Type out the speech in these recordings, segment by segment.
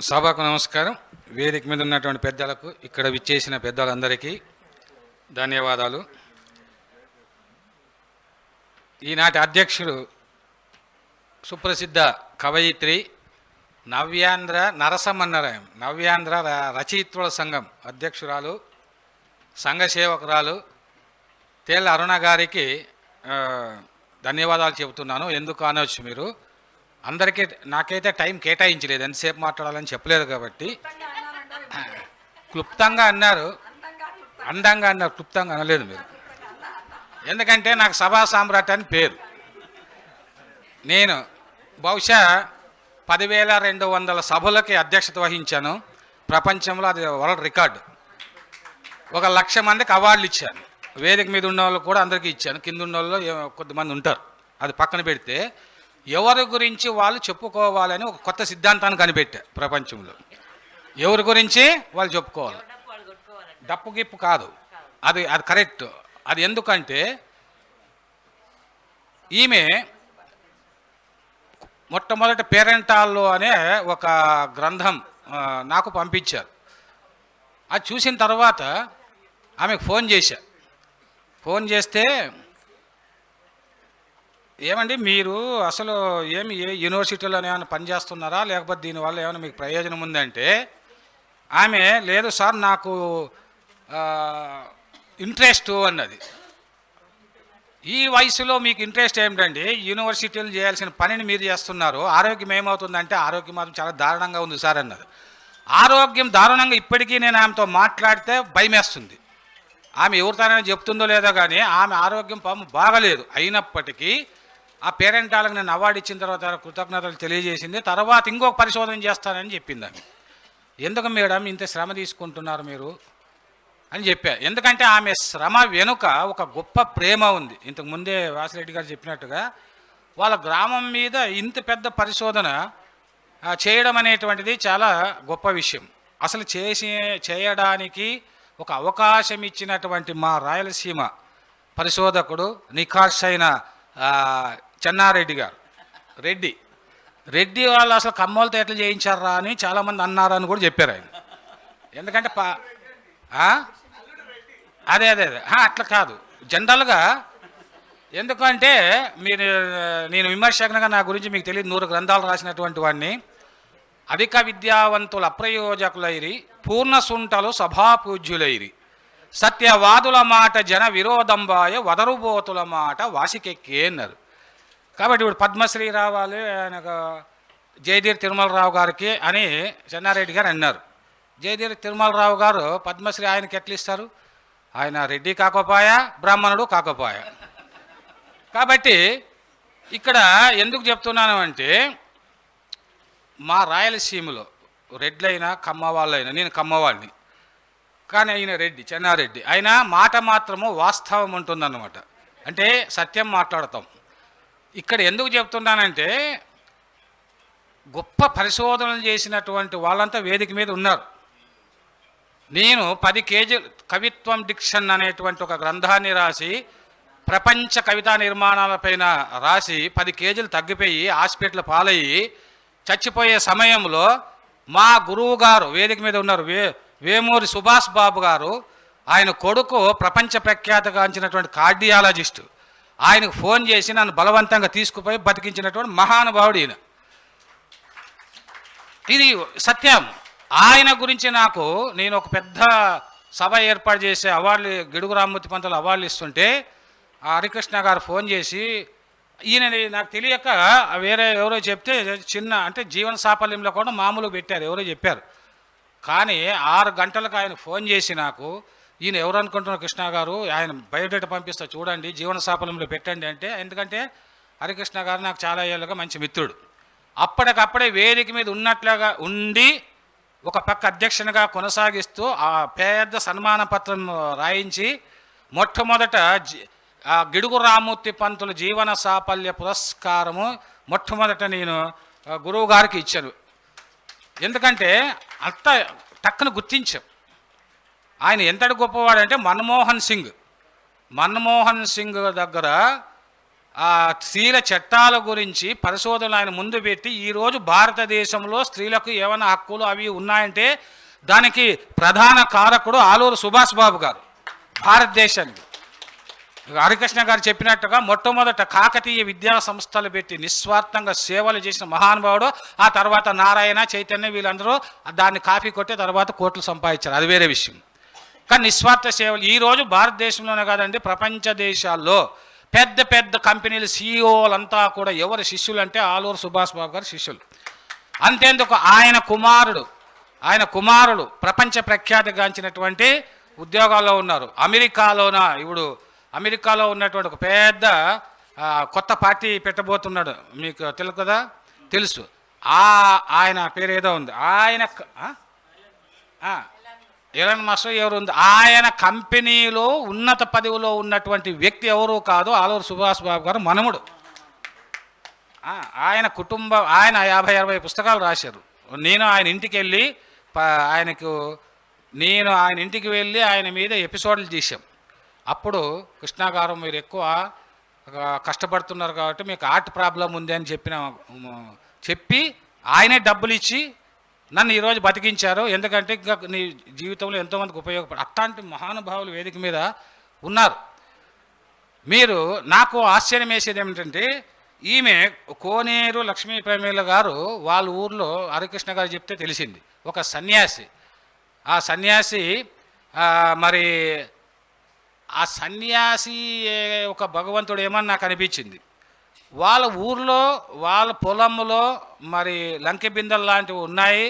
సభకు నమస్కారం. వేదిక మీద ఉన్నటువంటి పెద్దలకు ఇక్కడ విచ్చేసిన పెద్దలందరికీ ధన్యవాదాలు. ఈనాటి అధ్యక్షుడు సుప్రసిద్ధ కవయిత్రి నవ్యాంధ్ర నరసమన్నరాయం నవ్యాంధ్ర ర- రచయిత్రుల సంఘం అధ్యక్షురాలు సంఘ సేవకురాలు తేళ్ళ అరుణ గారికి ధన్యవాదాలు చెబుతున్నాను. ఎందుకు అనవచ్చు మీరు? అందరికీ నాకైతే టైం కేటాయించలేదు. ఎంతసేపు మాట్లాడాలని చెప్పలేదు కాబట్టి. క్లుప్తంగా అన్నారు. అందంగా అన్నారు. క్లుప్తంగా అనలేదు మీరు. ఎందుకంటే నాకు సభా సామ్రాట్ అని పేరు. నేను బహుశా పదివేల రెండు వందల సభలకి అధ్యక్షత వహించాను. ప్రపంచంలో అది వరల్డ్ రికార్డు. ఒక లక్ష మందికి అవార్డులు ఇచ్చాను. వేదిక మీద ఉన్న వాళ్ళు కూడా అందరికీ ఇచ్చాను. కింద ఉన్న వాళ్ళు కొద్దిమంది ఉంటారు. అది పక్కన పెడితే ఎవరి గురించి వాళ్ళు చెప్పుకోవాలని ఒక కొత్త సిద్ధాంతాన్ని కనిపెట్టా ప్రపంచంలో. ఎవరి గురించి వాళ్ళు చెప్పుకోవాలి. డప్పు గిప్పు కాదు. అది అది కరెక్ట్. అది ఎందుకంటే ఈమె మొట్టమొదటి పేరెంటాల్లో అనే ఒక గ్రంథం నాకు పంపించారు. అది చూసిన తర్వాత ఆమెకు ఫోన్ చేశా. ఫోన్ చేస్తే ఏమండి మీరు అసలు ఏమి ఏ యూనివర్సిటీలో ఏమైనా పనిచేస్తున్నారా లేకపోతే దీనివల్ల ఏమైనా మీకు ప్రయోజనం ఉందంటే ఆమె లేదు సార్ నాకు ఇంట్రెస్ట్ అన్నది. ఈ వయసులో మీకు ఇంట్రెస్ట్ ఏమిటండి? యూనివర్సిటీలు చేయాల్సిన పనిని మీరు చేస్తున్నారు. ఆరోగ్యం ఏమవుతుందంటే ఆరోగ్యం మాత్రం చాలా దారుణంగా ఉంది సార్ అన్నది ఆరోగ్యం దారుణంగా ఇప్పటికీ నేను ఆమెతో మాట్లాడితే భయమేస్తుంది. ఆమె ఎవరితోనైనా చెప్తుందో లేదో కానీ ఆమె ఆరోగ్యం పాము బాగలేదు. అయినప్పటికీ ఆ పేరెంట్ వాళ్ళకి నేను అవార్డు ఇచ్చిన తర్వాత కృతజ్ఞతలు తెలియజేసింది. తర్వాత ఇంకొక పరిశోధన చేస్తానని చెప్పింది ఆమె. ఎందుకు మేడం ఇంత శ్రమ తీసుకుంటున్నారు మీరు? అని చెప్పా. ఎందుకంటే ఆమె శ్రమ వెనుక ఒక గొప్ప ప్రేమ ఉంది. ఇంతకు ముందే వాసిరెడ్డి గారు చెప్పినట్టుగా వాళ్ళ గ్రామం మీద ఇంత పెద్ద పరిశోధన చేయడం అనేటువంటిది చాలా గొప్ప విషయం. అసలు చేసి చేయడానికి ఒక అవకాశం ఇచ్చినటువంటి మా రాయలసీమ పరిశోధకుడు నిఖార్ష్ అయిన చెన్నారెడ్డి గారు. రెడ్డి. రెడ్డి వాళ్ళు అసలు కమ్మలతో ఎట్లా చేయించారా అని చాలామంది అన్నారని కూడా చెప్పారు ఆయన. ఎందుకంటే పా అదే అదే అదే. అట్లా కాదు. జనరల్గా ఎందుకంటే మీరు నేను విమర్శకునిగా నా గురించి మీకు తెలియదు నూరు గ్రంథాలు రాసినటువంటి వాడిని. అధిక విద్యావంతుల అప్రయోజకులైరి పూర్ణ సుంటలు సభాపూజ్యులైరి. సత్యవాదుల మాట జన విరోధంబాయ వదరుబోతుల మాట వాసికెక్కే అన్నారు. కాబట్టి ఇప్పుడు పద్మశ్రీ రావాలి ఆయనకు జయదీర్ తిరుమలరావు గారికి అని చెన్నారెడ్డి గారు అన్నారు. జయదీర్ తిరుమలరావు గారు పద్మశ్రీ ఆయనకి ఎట్లా ఇస్తారు ఆయన రెడ్డి కాకపోయా బ్రాహ్మణుడు కాకపోయా? కాబట్టి ఇక్కడ ఎందుకు చెప్తున్నాను అంటే మా రాయలసీమలో రెడ్లైనా కమ్మ వాళ్ళైనా నేను కమ్మవాళ్ళని కానీ ఆయన రెడ్డి చెన్నారెడ్డి. ఆయన మాట మాత్రము వాస్తవం ఉంటుందన్నమాట. అంటే సత్యం మాట్లాడతాం. ఇక్కడ ఎందుకు చెప్తున్నానంటే గొప్ప పరిశోధనలు చేసినటువంటి వాళ్ళంతా వేదిక మీద ఉన్నారు. నేను పది కేజీ కవిత్వం డిక్షన్ అనేటువంటి ఒక గ్రంథాన్ని రాసి ప్రపంచ కవితా నిర్మాణాలపైన రాసి పది కేజీలు తగ్గిపోయి హాస్పిటల్ పాలయ్యి చచ్చిపోయే సమయంలో మా గురువు గారు వేదిక మీద ఉన్నారు. వే వేమూరి సుభాష్ బాబు గారు ఆయన కొడుకు ప్రపంచ ప్రఖ్యాతగాంచినటువంటి కార్డియాలజిస్టు. ఆయనకు ఫోన్ చేసి నన్ను బలవంతంగా తీసుకుపోయి బతికించినటువంటి మహానుభావుడు ఈయన. ఇది సత్యం. ఆయన గురించి నాకు నేను ఒక పెద్ద సభ ఏర్పాటు చేసే అవార్డులు గిడుగు రామ్మూర్తి పంతులు అవార్డులు ఇస్తుంటే ఆ హరికృష్ణ గారు ఫోన్ చేసి ఈయన నాకు తెలియక వేరే ఎవరో చెప్తే చిన్న అంటే జీవన సాఫల్యంలో కూడా మామూలుగా పెట్టారు ఎవరో చెప్పారు. కానీ ఆరు గంటలకు ఆయన ఫోన్ చేసి నాకు ఈయన ఎవరు అనుకుంటున్నారు కృష్ణ గారు? ఆయన బయోడేటా పంపిస్తా చూడండి జీవన సాఫల్యంలో పెట్టండి అంటే ఎందుకంటే హరికృష్ణ గారు నాకు చాలా ఏళ్ళుగా మంచి మిత్రుడు. అప్పటికప్పుడే వేదిక మీద ఉన్నట్లుగా ఉండి ఒక పక్క అధ్యక్షునిగా కొనసాగిస్తూ ఆ పేద సన్మాన పత్రం రాయించి మొట్టమొదట గిడుగు రామూర్తి పంతులు జీవన సాఫల్య పురస్కారము మొట్టమొదట నేను గురువు గారికి ఇచ్చాను. ఎందుకంటే అంత టక్కున గుర్తించాం ఆయన ఎంతటి గొప్పవాడంటే మన్మోహన్ సింగ్. మన్మోహన్ సింగ్ దగ్గర ఆ స్త్రీల చట్టాల గురించి పరిశోధనలు ఆయన ముందు పెట్టి ఈరోజు భారతదేశంలో స్త్రీలకు ఏమైనా హక్కులు అవి ఉన్నాయంటే దానికి ప్రధాన కారకుడు ఆలూరు సుభాష్ బాబు గారు భారతదేశానికి. హరికృష్ణ గారు చెప్పినట్టుగా మొట్టమొదట కాకతీయ విద్యా సంస్థలు పెట్టి నిస్వార్థంగా సేవలు చేసిన మహానుభావుడు ఆ తర్వాత నారాయణ చైతన్య వీళ్ళందరూ దాన్ని కాపీ కొట్టి తర్వాత కోట్లు సంపాదించారు. అది వేరే విషయం. కానీ నిస్వార్థ సేవలు ఈరోజు భారతదేశంలోనే కాదండి ప్రపంచ దేశాల్లో పెద్ద పెద్ద కంపెనీలు సీఈఓలంతా కూడా ఎవరు శిష్యులు అంటే ఆలూరు సుభాష్ బాబు గారు శిష్యులు. అంతేందుకు ఆయన కుమారుడు ఆయన కుమారుడు ప్రపంచ ప్రఖ్యాతిగాంచినటువంటి ఉద్యోగాల్లో ఉన్నారు. అమెరికాలోన? ఇప్పుడు అమెరికాలో ఉన్నటువంటి ఒక పెద్ద కొత్త పార్టీ పెట్టబోతున్నాడు. మీకు తెలుసు కదా? తెలుసు. ఆ ఆయన పేరు ఏదో ఉంది. ఆయన ఎలన్ మస్క్ ఎవరు ఉంది? ఆయన కంపెనీలో ఉన్నత పదవిలో ఉన్నటువంటి వ్యక్తి ఎవరు కాదు? ఆలూరు సుభాష్ బాబు గారు మనముడు. ఆయన కుటుంబ ఆయన యాభై అరవై పుస్తకాలు రాశారు. నేను ఆయన ఇంటికి వెళ్ళి ఆయనకు నేను ఆయన ఇంటికి వెళ్ళి ఆయన మీద ఎపిసోడ్లు తీసాం అప్పుడు కృష్ణాగారు మీరు ఎక్కువ కష్టపడుతున్నారు కాబట్టి మీకు ఆర్ట్ ప్రాబ్లం ఉంది అని చెప్పిన చెప్పి ఆయనే డబ్బులు ఇచ్చి నన్ను ఈరోజు బతికించారు. ఎందుకంటే ఇంకా నీ జీవితంలో ఎంతోమందికి ఉపయోగపడ అట్లాంటి మహానుభావులు వేదిక మీద ఉన్నారు. మీరు నాకు ఆశ్చర్యం వేసేది ఏమిటంటే ఈమె కోనేరు లక్ష్మీ ప్రేమేల గారు వాళ్ళ ఊర్లో హరికృష్ణ గారు చెప్తే తెలిసింది. ఒక సన్యాసి. ఆ సన్యాసి మరి ఆ సన్యాసి ఒక భగవంతుడు ఏమని నాకు అనిపించింది? వాళ్ళ ఊర్లో వాళ్ళ పొలంలో మరి లంకె బిందెలు లాంటివి ఉన్నాయి.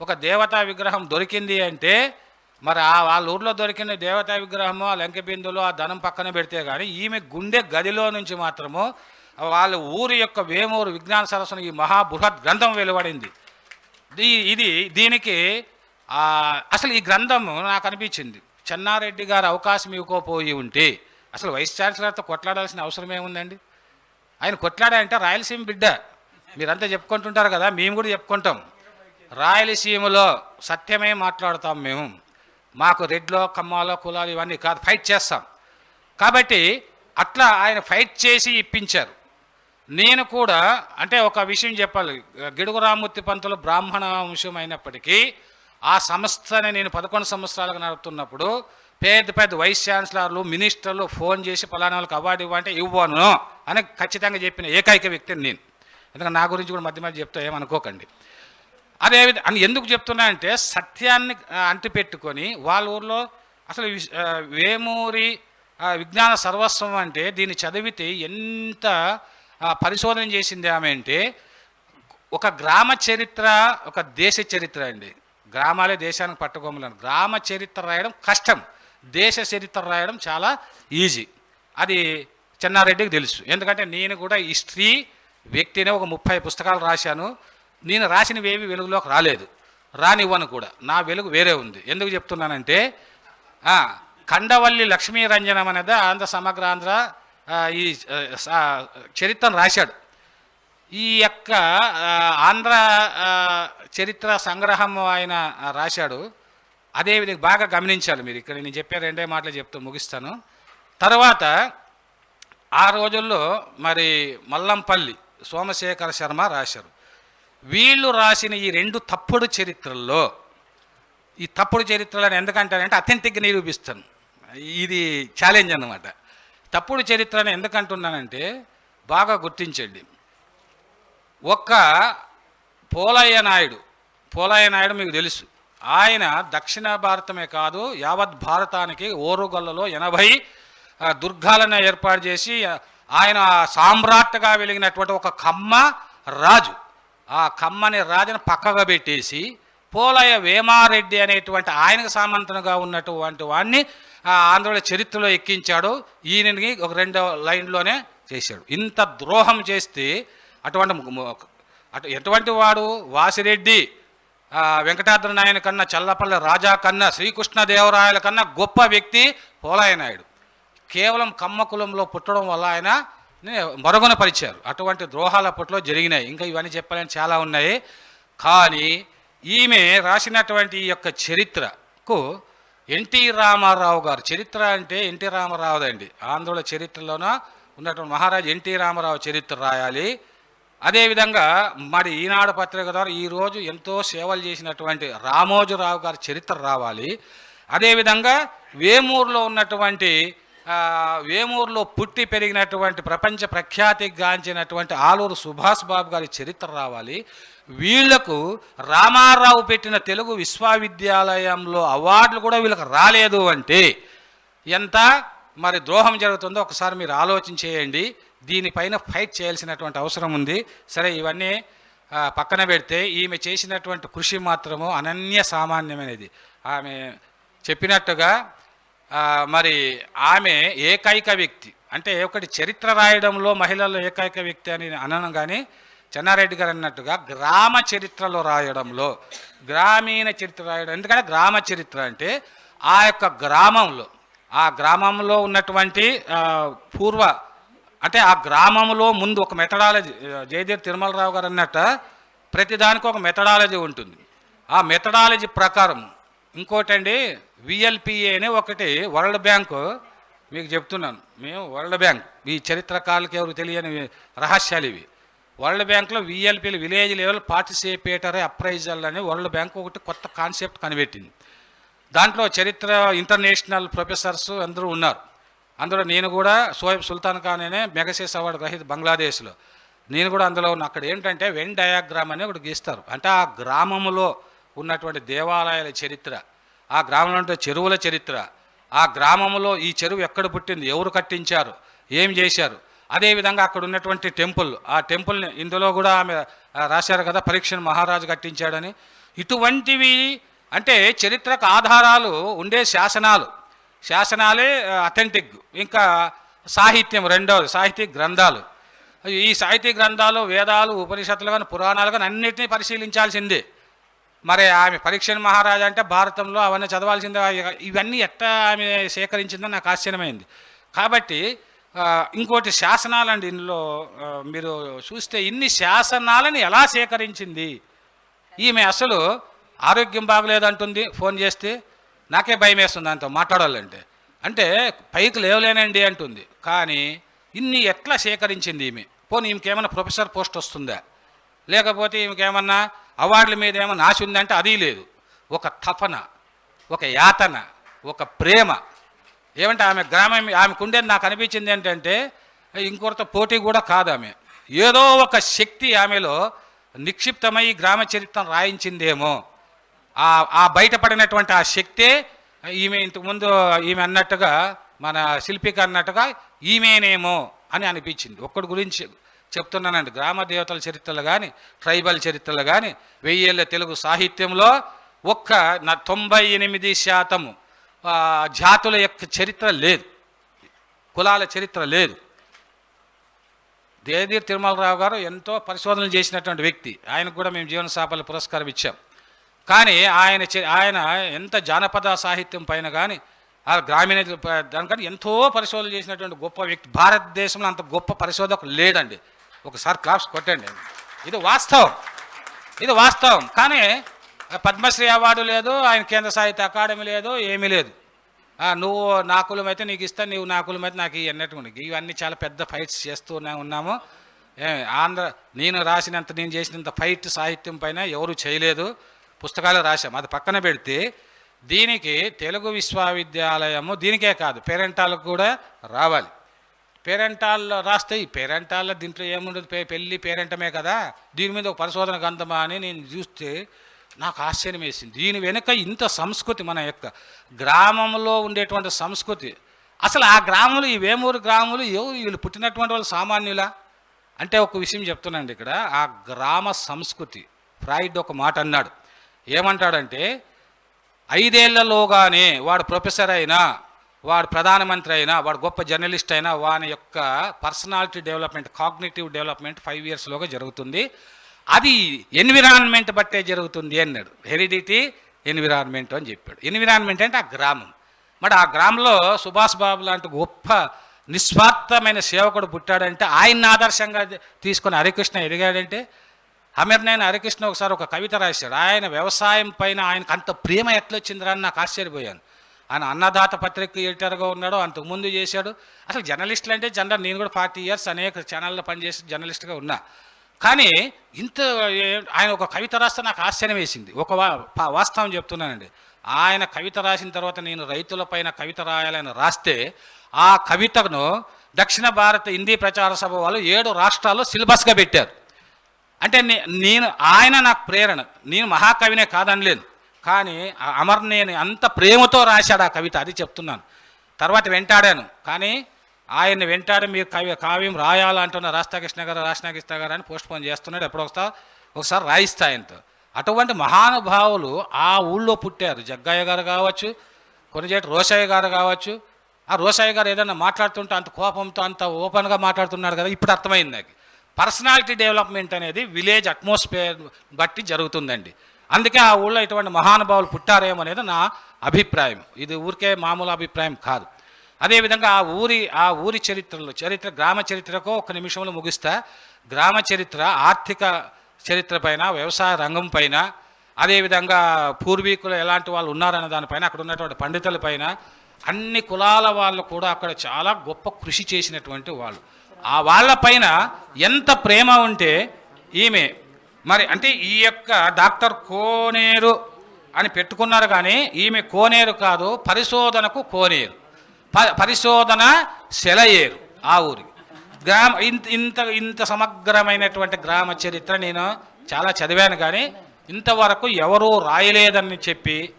ఒక దేవతా విగ్రహం దొరికింది అంటే మరి ఆ వాళ్ళ ఊర్లో దొరికిన దేవతా విగ్రహము ఆ లంకె బిందులు ఆ ధనం పక్కన పెడితే కానీ ఈమె గుండె గదిలో నుంచి మాత్రము వాళ్ళ ఊరి యొక్క వేమూరు విజ్ఞాన సరస్సును ఈ మహాబృహత్ గ్రంథం వెలువడింది. ఇది దీనికి అసలు ఈ గ్రంథము నాకు అనిపించింది. చెన్నారెడ్డి గారు అవకాశం ఇవ్వకపోయి ఉంటే అసలు వైస్ ఛాన్సలర్తో కొట్లాడాల్సిన అవసరం ఏముందండి? ఆయన కొట్లాడంటే రాయలసీమ బిడ్డ. మీరంతా చెప్పుకుంటుంటారు కదా మేము కూడా చెప్పుకుంటాం. రాయలసీమలో సత్యమే మాట్లాడతాం మేము. మాకు రెడ్లో కమ్మాలో కులాలు ఇవన్నీ కాదు ఫైట్ చేస్తాం. కాబట్టి అట్లా ఆయన ఫైట్ చేసి ఇప్పించారు. నేను కూడా అంటే ఒక విషయం చెప్పాలి. గిడుగు రామూర్తి పంతులు బ్రాహ్మణ వంశం అయినప్పటికీ ఆ సంస్థని నేను పదకొండు సంవత్సరాలుగా నడుపుతున్నప్పుడు పెద్ద పెద్ద వైస్ ఛాన్సలర్లు మినిస్టర్లు ఫోన్ చేసి పలానా వాళ్ళకి అవార్డు ఇవ్వంటే ఇవ్వను అని ఖచ్చితంగా చెప్పిన ఏకైక వ్యక్తిని నేను. ఎందుకంటే నా గురించి కూడా మధ్య మధ్య చెప్తా ఏమనుకోకండి. అదే అని ఎందుకు చెప్తున్నా అంటే సత్యాన్ని అంటిపెట్టుకొని వాళ్ళ ఊర్లో అసలు వేమూరి విజ్ఞాన సర్వస్వం అంటే దీన్ని చదివితే ఎంత పరిశోధన చేసింది ఆమె అంటే ఒక గ్రామ చరిత్ర ఒక దేశ చరిత్ర అండి. గ్రామాలే దేశానికి పట్టుకోమలను గ్రామ చరిత్ర రాయడం కష్టం. దేశ చరిత్ర రాయడం చాలా ఈజీ. అది చెన్నారెడ్డికి తెలుసు. ఎందుకంటే నేను కూడా హిస్టరీ వ్యక్తినే ఒక ముప్పై పుస్తకాలు రాశాను. నేను రాసినవి ఏవి వెలుగులోకి రాలేదు. రానివ్వను కూడా. నా వెలుగు వేరే ఉంది. ఎందుకు చెప్తున్నానంటే కండవల్లి లక్ష్మీ రంజనం అనేది ఆంధ్ర సమగ్ర ఆంధ్ర ఈ చరిత్రను రాశాడు. ఈ యొక్క ఆంధ్ర చరిత్ర సంగ్రహం ఆయన రాశాడు. అదే విధంగా బాగా గమనించాలి మీరు. ఇక్కడ నేను చెప్పే రెండే మాటలు చెప్తూ ముగిస్తాను. తర్వాత ఆ రోజుల్లో మరి మల్లంపల్లి సోమశేఖర శర్మ రాశారు. వీళ్ళు రాసిన ఈ రెండు తప్పుడు చరిత్రల్లో ఈ తప్పుడు చరిత్రలను ఎందుకంటానంటే అథెంటిక్గా నిరూపిస్తాను. ఇది ఛాలెంజ్ అనమాట తప్పుడు చరిత్రను ఎందుకంటున్నానంటే బాగా గుర్తించండి. ఒక్క పోలయ్య నాయుడు పోలయ్య నాయుడు మీకు తెలుసు. ఆయన దక్షిణ భారతమే కాదు యావత్ భారతానికి ఓరుగల్లలో ఎనభై దుర్గాలను ఏర్పాటు చేసి ఆయన సామ్రాట్గా వెలిగినటువంటి ఒక కమ్మ రాజు. ఆ కమ్మని రాజును పక్కగా పెట్టేసి పోలయ్య వేమారెడ్డి అనేటువంటి ఆయనకు సామంతనుగా ఉన్నటువంటి వాడిని ఆంధ్రుల చరిత్రలో ఎక్కించాడు. ఈయనకి ఒక రెండో లైన్లోనే చేశాడు. ఇంత ద్రోహం చేస్తే అటువంటి అటు ఎటువంటి వాడు వాసిరెడ్డి ఆ, వెంకటాద్రి నాయన కన్నా చల్లపల్లి రాజా కన్నా శ్రీకృష్ణదేవరాయల కన్నా గొప్ప వ్యక్తి పోలాయనాయుడు కేవలం కమ్మ కులంలో పుట్టడం వల్ల ఆయన మరుగున పరిచారు. అటువంటి ద్రోహాలు అప్పట్లో జరిగినాయి. ఇంకా ఇవన్నీ చెప్పాలని చాలా ఉన్నాయి. కానీ ఈమె రాసినటువంటి ఈ యొక్క చరిత్రకు ఎన్టీ రామారావు గారు చరిత్ర అంటే ఎన్టీ రామారావుదండి. ఆంధ్రుల చరిత్రలోన ఉన్నటువంటి మహారాజు ఎన్టీ రామారావు చరిత్ర రాయాలి. అదేవిధంగా మరి ఈనాడు పత్రిక ద్వారా ఈరోజు ఎంతో సేవలు చేసినటువంటి రామోజీరావు గారి చరిత్ర రావాలి. అదేవిధంగా వేమూరులో ఉన్నటువంటి వేమూరులో పుట్టి పెరిగినటువంటి ప్రపంచ ప్రఖ్యాతికి గాంచినటువంటి ఆలూరు సుభాష్ బాబు గారి చరిత్ర రావాలి. వీళ్ళకు రామారావు పెట్టిన తెలుగు విశ్వవిద్యాలయంలో అవార్డులు కూడా వీళ్ళకి రాలేదు అంటే ఎంత మరి ద్రోహం జరుగుతుందో ఒకసారి మీరు ఆలోచన చేయండి. దీనిపైన ఫైట్ చేయాల్సినటువంటి అవసరం ఉంది. సరే ఇవన్నీ పక్కన పెడితే ఈమె చేసినటువంటి కృషి మాత్రము అనన్య సామాన్యమైనది. ఆమె చెప్పినట్టుగా మరి ఆమె ఏకైక వ్యక్తి. అంటే ఒకటి చరిత్ర రాయడంలో మహిళల్లో ఏకైక వ్యక్తి అని అనను కానీ చెన్నారెడ్డి గారు అన్నట్టుగా గ్రామ చరిత్రలో రాయడంలో గ్రామీణ చరిత్ర రాయడం ఎందుకంటే గ్రామ చరిత్ర అంటే ఆ యొక్క గ్రామంలో ఆ గ్రామంలో ఉన్నటువంటి పూర్వ అంటే ఆ గ్రామంలో ముందు ఒక మెథడాలజీ జయదేవ్ తిరుమలరావు గారు అన్నట్ట ప్రతిదానికి ఒక మెథడాలజీ ఉంటుంది. ఆ మెథడాలజీ ప్రకారం ఇంకోటండి విఎల్పిఏ అని ఒకటి వరల్డ్ బ్యాంకు మీకు చెప్తున్నాను. మేము వరల్డ్ బ్యాంక్ ఈ చరిత్రకారులకు ఎవరు తెలియని రహస్యాలు ఇవి. వరల్డ్ బ్యాంక్లో విఎల్పీలు విలేజ్ లెవెల్ పార్టిసిపేటరీ అప్రైజల్ అని వరల్డ్ బ్యాంక్ ఒకటి కొత్త కాన్సెప్ట్ కనిపెట్టింది. దాంట్లో చరిత్ర ఇంటర్నేషనల్ ప్రొఫెసర్స్ అందరూ ఉన్నారు. అందులో నేను కూడా సోయబ్ సుల్తాన్ ఖాన్ అనే మెగసెస్ అవార్డు గ్రహీత బంగ్లాదేశ్లో. నేను కూడా అందులో ఉన్న అక్కడ ఏంటంటే వెన్ డయాగ్రామ్ అని ఒకటి గీస్తారు. అంటే ఆ గ్రామంలో ఉన్నటువంటి దేవాలయాల చరిత్ర ఆ గ్రామంలో ఉండే చెరువుల చరిత్ర ఆ గ్రామంలో ఈ చెరువు ఎక్కడ పుట్టింది ఎవరు కట్టించారు ఏం చేశారు. అదేవిధంగా అక్కడ ఉన్నటువంటి టెంపుల్ ఆ టెంపుల్ని ఇందులో కూడా ఆమె రాశారు కదా పరీక్షను మహారాజు కట్టించాడని. ఇటువంటివి అంటే చరిత్రకు ఆధారాలు ఉండే శాసనాలు. శాసనాలే అథెంటిక్. ఇంకా సాహిత్యం రెండవది సాహిత్య గ్రంథాలు. ఈ సాహిత్య గ్రంథాలు వేదాలు ఉపనిషత్తులు కానీ పురాణాలు కానీ అన్నింటినీ పరిశీలించాల్సిందే. మరి ఆమె పరీక్షణ మహారాజా అంటే భారతంలో అవన్నీ చదవాల్సిందే. ఇవన్నీ ఎట్టా ఆమె సేకరించిందో నాకు ఆశ్చర్యమైంది. కాబట్టి ఇంకోటి శాసనాలండి ఇందులో మీరు చూస్తే ఇన్ని శాసనాలను ఎలా సేకరించింది? ఈమె అసలు ఆరోగ్యం బాగలేదంటుంది ఫోన్ చేస్తే నాకే భయం వేస్తుంది దాంతో మాట్లాడాలంటే. అంటే పైకి లేవలేనండి అంటుంది. కానీ ఇన్ని ఎట్లా సేకరించింది ఈమె? పోనీ ఈమెకేమైనా ప్రొఫెసర్ పోస్ట్ వస్తుందా? లేకపోతే ఈమెకేమన్నా అవార్డుల మీద ఏమన్నా ఆశ ఉందంటే అది లేదు. ఒక తపన ఒక యాతన ఒక ప్రేమ. ఏమంటే ఆమె గ్రామం ఆమెకు ఉండేది నాకు అనిపించింది ఏంటంటే ఇంకొకరితో పోటీ కూడా కాదు ఆమె ఏదో ఒక శక్తి ఆమెలో నిక్షిప్తమై గ్రామ చరిత్రను రాయించిందేమో. ఆ ఆ బయటపడినటువంటి ఆ శక్తే ఈమె ఇంతకుముందు ఈమె అన్నట్టుగా మన శిల్పిక అన్నట్టుగా ఈమెనేమో అని అనిపించింది. ఒక్కడి గురించి చెప్తున్నానండి. గ్రామ దేవతల చరిత్రలు కానీ ట్రైబల్ చరిత్రలు కానీ వెయ్యేళ్ళ తెలుగు సాహిత్యంలో ఒక్క నా తొంభై ఎనిమిది శాతము జాతుల యొక్క చరిత్ర లేదు. కులాల చరిత్ర లేదు. దేదీర్ తిరుమలరావు గారు ఎంతో పరిశోధనలు చేసినటువంటి వ్యక్తి. ఆయనకు కూడా మేము జీవన సాఫల్య పురస్కారం ఇచ్చాం. కానీ ఆయన చే- ఆయన ఎంత జానపద సాహిత్యం పైన కానీ ఆ గ్రామీణ ప- దానికని ఎంతో పరిశోధన చేసినటువంటి గొప్ప వ్యక్తి భారతదేశంలో అంత గొప్ప పరిశోధకులు లేదండి ఒకసారి క్లాప్స్ కొట్టండి. ఇది వాస్తవం. ఇది వాస్తవం. కానీ పద్మశ్రీ అవార్డు లేదు ఆయన కేంద్ర సాహిత్య అకాడమీ లేదు ఏమీ లేదు. నువ్వు నా కులం అయితే నీకు ఇస్తాను నువ్వు నా కులం అయితే నాకు ఇవి అన్నట్టు ఇవన్నీ చాలా పెద్ద ఫైట్స్ చేస్తూనే ఉన్నాము. ఆంధ్ర నేను రాసినంత నేను చేసినంత ఫైట్ సాహిత్యం పైన ఎవరు చేయలేదు. పుస్తకాలు రాశాం. అది పక్కన పెడితే దీనికి తెలుగు విశ్వవిద్యాలయము దీనికే కాదు పేరెంటాలకు కూడా రావాలి. పేరెంటాల్లో రాస్తే ఈ పేరెంటాల్లో దీంట్లో ఏముండదు పెళ్ళి పేరెంటమే కదా. దీని మీద ఒక పరిశోధన గ్రంథమా అని నేను చూస్తే నాకు ఆశ్చర్యం వేసింది. దీని వెనుక ఇంత సంస్కృతి మన యొక్క గ్రామంలో ఉండేటువంటి సంస్కృతి. అసలు ఆ గ్రామంలో ఈ వేమూరు గ్రామంలో ఎవరు వీళ్ళు పుట్టినటువంటి వాళ్ళు సామాన్యులా? అంటే ఒక విషయం చెప్తున్నాండి ఇక్కడ. ఆ గ్రామ సంస్కృతి. ఫ్రాయిడ్ ఒక మాట అన్నాడు. ఏమంటాడంటే ఐదేళ్ళలోగానే వాడు ప్రొఫెసర్ అయినా వాడు ప్రధానమంత్రి అయినా వాడు గొప్ప జర్నలిస్ట్ అయినా వాని యొక్క personality development cognitive development five ఇయర్స్లోగా జరుగుతుంది. అది ఎన్విరాన్మెంట్ బట్టే జరుగుతుంది అన్నాడు. హెరిడిటీ ఎన్విరాన్మెంట్ అని చెప్పాడు. ఎన్విరాన్మెంట్ అంటే ఆ గ్రామం. మరి ఆ గ్రామంలో సుభాష్ బాబు లాంటి గొప్ప నిస్వార్థమైన సేవకుడు పుట్టాడంటే ఆయన్ని ఆదర్శంగా తీసుకొని హరికృష్ణ ఎదిగాడంటే అమర్నేని హరికృష్ణ ఒకసారి ఒక కవిత రాశాడు. ఆయన వ్యవసాయం పైన ఆయనకు అంత ప్రేమ ఎట్లొచ్చిందిరా అని నాకు ఆశ్చర్యపోయాను. ఆయన అన్నదాత పత్రిక ఎడిటర్గా ఉన్నాడు అంతకుముందు చేశాడు. అసలు జర్నలిస్టులు అంటే జనరల్ నేను కూడా ఫార్టీ ఇయర్స్ అనేక ఛానల్లో పనిచేసి జర్నలిస్ట్గా ఉన్నా. కానీ ఇంత ఆయన ఒక కవిత రాస్తే నాకు ఆశ్చర్యం వేసింది. ఒక వాస్తవం చెప్తున్నానండి. ఆయన కవిత రాసిన తర్వాత నేను రైతులపైన కవిత రాయాలని రాస్తే ఆ కవితను దక్షిణ భారత హిందీ ప్రచార సభ వాళ్ళు ఏడు రాష్ట్రాల్లో సిలబస్గా పెట్టారు. అంటే నేను ఆయన నాకు ప్రేరణ. నేను మహాకవినే కాదనలేను కానీ అమర్ అమర్నేని అంత ప్రేమతో రాశాడు ఆ కవిత అది చెప్తున్నాను. తర్వాత వెంటాడాను. కానీ ఆయన్ని వెంటాడి మీరు కవి కావ్యం రాయాలంటున్న రాస్తాకృష్ణ గారు రాష్ట్రకృష్ణ గారు అని పోస్ట్ పోన్ చేస్తున్నాడు. ఎప్పుడో ఒకసారి ఒకసారి రాయిస్తా ఆయనతో. అటువంటి మహానుభావులు ఆ ఊళ్ళో పుట్టారు. జగ్గయ్య గారు కావచ్చు కొనిచేటి రోషయ్య గారు కావచ్చు. ఆ రోషయ్య గారు ఏదైనా మాట్లాడుతుంటే అంత కోపంతో అంత ఓపెన్గా మాట్లాడుతున్నాడు కదా ఇప్పుడు అర్థమైంది నాకు. పర్సనాలిటీ డెవలప్మెంట్ అనేది విలేజ్ అట్మాస్ఫియర్ బట్టి జరుగుతుందండి. అందుకే ఆ ఊళ్ళో ఇటువంటి మహానుభావులు పుట్టారేమో అనేది నా అభిప్రాయం. ఇది ఊరికే మామూలు అభిప్రాయం కాదు. అదేవిధంగా ఆ ఊరి ఆ ఊరి చరిత్రలో చరిత్ర గ్రామ చరిత్రకు ఒక నిమిషంలో ముగిస్తా. గ్రామ చరిత్ర ఆర్థిక చరిత్ర పైన వ్యవసాయ రంగం పైన అదేవిధంగా పూర్వీకులు ఎలాంటి వాళ్ళు ఉన్నారన్న దానిపైన అక్కడ ఉన్నటువంటి పండితుల పైన అన్ని కులాల వాళ్ళు కూడా అక్కడ చాలా గొప్ప కృషి చేసినటువంటి వాళ్ళు. ఆ వాళ్ళపైన ఎంత ప్రేమ ఉంటే ఈమె మరి అంటే ఈ యొక్క డాక్టర్ కోనేరు అని పెట్టుకున్నారు కానీ ఈమె కోనేరు కాదు పరిశోధనకు కోనేరు. ప- పరిశోధన సెలయేరు ఆ ఊరికి. గ్రామ ఇంత ఇంత ఇంత సమగ్రమైనటువంటి గ్రామ చరిత్ర నేను చాలా చదివాను కానీ ఇంతవరకు ఎవరూ రాయలేదని చెప్పి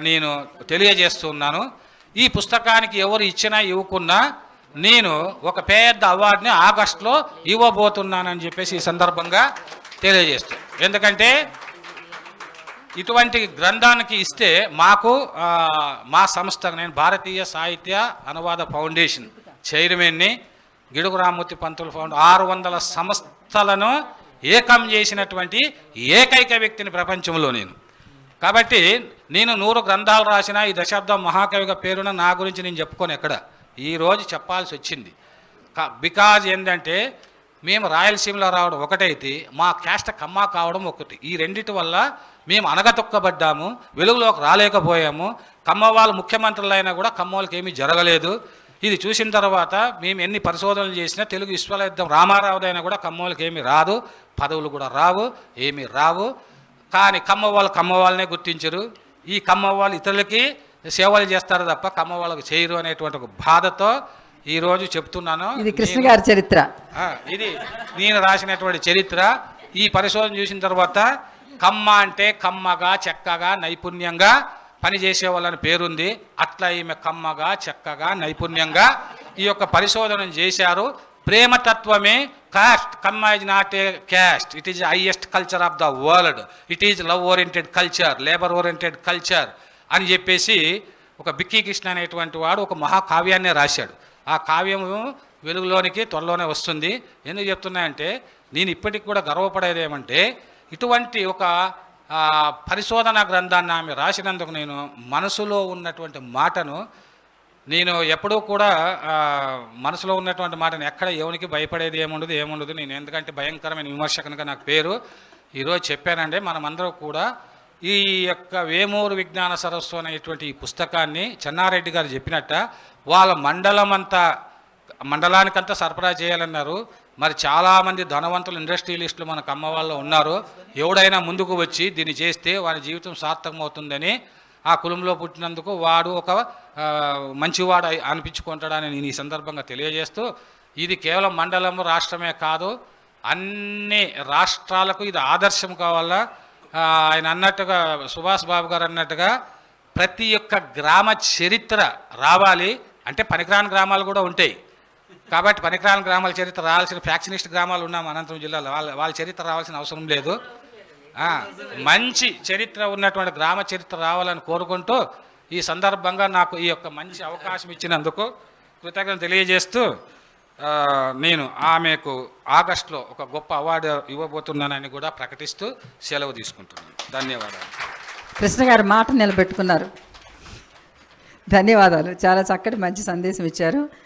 నేను తెలియజేస్తున్నాను ఈ పుస్తకానికి ఎవరు ఇచ్చినా ఇవ్వకున్నా నేను ఒక పెద్ద అవార్డుని ఆగస్టులో ఇవ్వబోతున్నానని చెప్పేసి ఈ సందర్భంగా తెలియజేస్తాను ఎందుకంటే ఇటువంటి గ్రంథానికి ఇస్తే మాకు మా సంస్థ నేను భారతీయ సాహిత్య అనువాద ఫౌండేషన్ చైర్మన్ని గిడుగు రామ్మూర్తి పంతుల ఫౌండ్ ఆరు వందల సంస్థలను ఏకం చేసినటువంటి ఏకైక వ్యక్తిని ప్రపంచంలో నేను. కాబట్టి నేను నూరు గ్రంథాలు రాసిన ఈ దశాబ్దం మహాకవిగా పేరున నా గురించి నేను చెప్పుకోను ఎక్కడ. ఈరోజు చెప్పాల్సి వచ్చింది. బికాజ్ ఏంటంటే మేము రాయలసీమలో రావడం ఒకటైతే మా క్యాస్ట్ కమ్మా కావడం ఒకటి. ఈ రెండిటి వల్ల మేము అనగతొక్కబడ్డాము వెలుగులోకి రాలేకపోయాము. కమ్మ వాళ్ళు ముఖ్యమంత్రులైనా కూడా కమ్మ వాళ్ళకి ఏమీ జరగలేదు. ఇది చూసిన తర్వాత మేము ఎన్ని పరిశోధనలు చేసినా తెలుగు విశ్వవిద్యాలయం రామారావుదైనా కూడా కమ్మోళ్ళకి ఏమీ రాదు పదవులు కూడా రావు ఏమీ రావు. కానీ కమ్మ వాళ్ళు కమ్మ వాళ్ళనే గుర్తించరు. ఈ కమ్మ వాళ్ళు ఇతరులకి సేవలు చేస్తారు తప్ప కమ్మ వాళ్ళకి చేయరు అనేటువంటి ఒక బాధతో ఈరోజు చెప్తున్నాను. ఇది కృష్ణ గారి చరిత్ర. ఇది నేను రాసినటువంటి చరిత్ర. ఈ పరిశోధన చూసిన తర్వాత కమ్మ అంటే కమ్మగా చెక్కగా నైపుణ్యంగా పనిచేసే వాళ్ళని పేరుంది. అట్లా ఈమె కమ్మగా చెక్కగా నైపుణ్యంగా ఈ యొక్క పరిశోధన చేశారు. ప్రేమతత్వమే caste Kamma is not a caste it is highest culture of the world it is love oriented culture labour oriented culture అని చెప్పేసి ఒక బిక్కీ కృష్ణ అనేటువంటి వాడు ఒక మహాకావ్యాన్ని రాశాడు. ఆ కావ్యము వెలుగులోనికి త్వరలోనే వస్తుంది. ఎందుకు చెప్తున్నాయంటే నేను ఇప్పటికి కూడా గర్వపడేది ఏమంటే ఇటువంటి ఒక పరిశోధన గ్రంథాన్ని ఆమె రాసినందుకు నేను మనసులో ఉన్నటువంటి మాటను నేను ఎప్పుడూ కూడా మనసులో ఉన్నటువంటి మాటను ఎక్కడ ఎవరికి భయపడేది ఏముండదు ఏముండదు. నేను ఎందుకంటే భయంకరమైన విమర్శకనుగా నాకు పేరు. ఈరోజు చెప్పానంటే మనమందరం కూడా ఈ యొక్క వేమూరు విజ్ఞాన సరస్సు అనేటువంటి ఈ పుస్తకాన్ని చెన్నారెడ్డి గారు చెప్పినట్ట వాళ్ళ మండలం అంతా మండలానికంతా సరఫరా చేయాలన్నారు. మరి చాలామంది ధనవంతులు ఇండస్ట్రియలిస్టులు మన కమ్మ వాళ్ళు ఉన్నారు. ఎవడైనా ముందుకు వచ్చి దీన్ని చేస్తే వారి జీవితం సార్థకమవుతుందని ఆ కులంలో పుట్టినందుకు వాడు ఒక మంచివాడు అనిపించుకుంటాడని నేను ఈ సందర్భంగా తెలియజేస్తూ ఇది కేవలం మండలం రాష్ట్రమే కాదు అన్ని రాష్ట్రాలకు ఇది ఆదర్శం కావాలా? ఆయన అన్నట్టుగా సుభాష్ బాబు గారు అన్నట్టుగా ప్రతి ఒక్క గ్రామ చరిత్ర రావాలి. అంటే పనికిరాని గ్రామాలు కూడా ఉంటాయి. కాబట్టి పనికిరాని గ్రామాల చరిత్ర రావాల్సిన ఫ్యాక్షనిస్ట్ గ్రామాలు ఉన్నాం అనంతపురం జిల్లాలో. వాళ్ళ వాళ్ళ చరిత్ర రావాల్సిన అవసరం లేదు. మంచి చరిత్ర ఉన్నటువంటి గ్రామ చరిత్ర రావాలని కోరుకుంటూ ఈ సందర్భంగా నాకు ఈ యొక్క మంచి అవకాశం ఇచ్చినందుకు కృతజ్ఞత తెలియజేస్తూ నేను ఆమెకు ఆగస్టులో ఒక గొప్ప అవార్డు ఇవ్వబోతున్నానని కూడా ప్రకటిస్తూ సెలవు తీసుకుంటున్నాను. ధన్యవాదాలు. కృష్ణ గారు మాట నిలబెట్టుకున్నారు. ధన్యవాదాలు. చాలా చక్కటి మంచి సందేశం ఇచ్చారు.